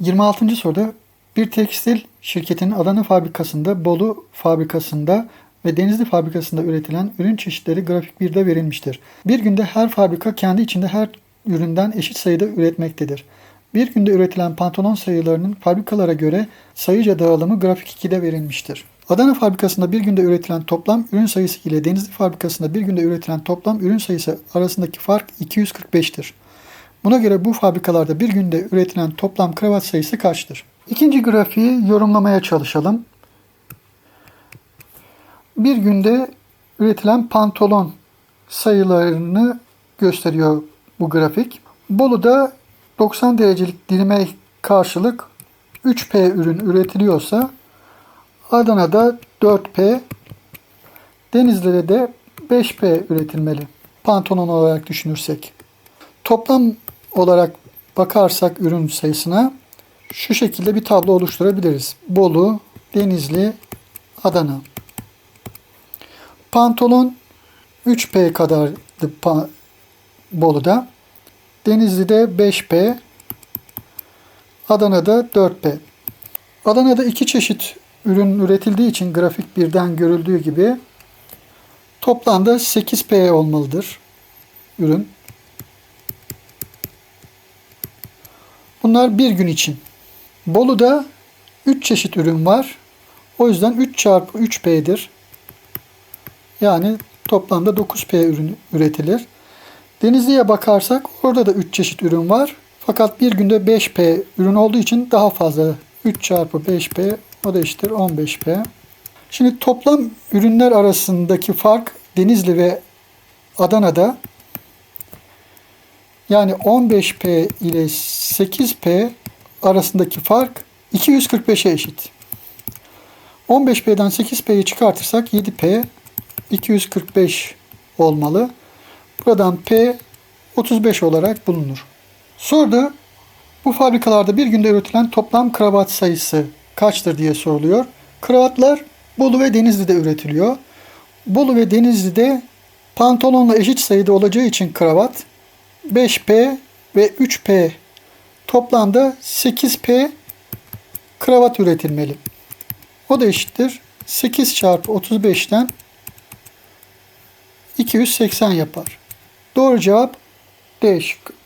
26. soruda bir tekstil şirketinin Adana fabrikasında, Bolu fabrikasında ve Denizli fabrikasında üretilen ürün çeşitleri grafik 1'de verilmiştir. Bir günde her fabrika kendi içinde her üründen eşit sayıda üretmektedir. Bir günde üretilen pantolon sayılarının fabrikalara göre sayıca dağılımı grafik 2'de verilmiştir. Adana fabrikasında bir günde üretilen toplam ürün sayısı ile Denizli fabrikasında bir günde üretilen toplam ürün sayısı arasındaki fark 245'tir. Buna göre bu fabrikalarda bir günde üretilen toplam kravat sayısı kaçtır? İkinci grafiği yorumlamaya çalışalım. Bir günde üretilen pantolon sayılarını gösteriyor bu grafik. Bolu'da 90 derecelik dilime karşılık 3P ürün üretiliyorsa Adana'da 4P, Denizli'de de 5P üretilmeli. Pantolon olarak düşünürsek. Toplam olarak bakarsak ürün sayısına şu şekilde bir tablo oluşturabiliriz. Bolu, Denizli, Adana. Pantolon 3P kadardı Bolu'da. Denizli'de 5P, Adana'da 4P. Adana'da iki çeşit ürün üretildiği için grafik birden görüldüğü gibi toplamda 8P olmalıdır ürün. Bunlar bir gün için. Bolu'da 3 çeşit ürün var. O yüzden 3 çarpı 3P'dir. Yani toplamda 9P ürün üretilir. Denizli'ye bakarsak orada da 3 çeşit ürün var. Fakat bir günde 5P ürün olduğu için daha fazla 3 çarpı 5P o da eşittir 15P. Şimdi toplam ürünler arasındaki fark Denizli ve Adana'da yani 15P ile 8P arasındaki fark 245'e eşit. 15P'den 8P'yi çıkartırsak 7P 245 olmalı. Buradan P 35 olarak bulunur. Soruda bu fabrikalarda bir günde üretilen toplam kravat sayısı kaçtır diye soruluyor. Kravatlar Bolu ve Denizli'de üretiliyor. Bolu ve Denizli'de pantolonla eşit sayıda olacağı için kravat 5P ve 3P toplamda 8P kravat üretilmeli. O da eşittir. 8 çarpı 35'ten 280 yapar. Doğru cevap D şıkkı.